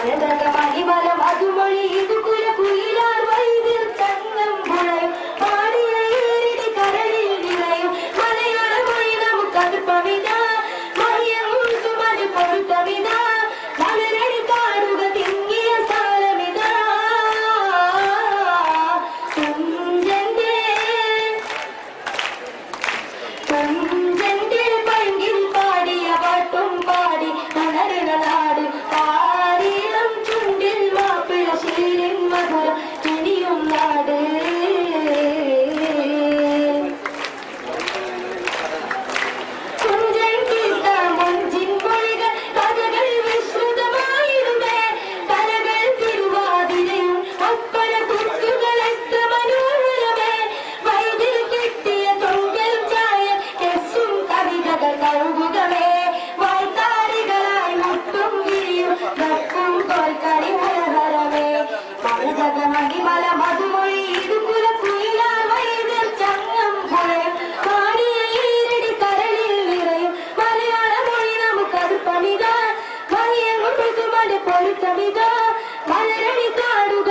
Ada terkapan di malam aku mulai itu. కొడుకవిగా మనరణి కాడుగ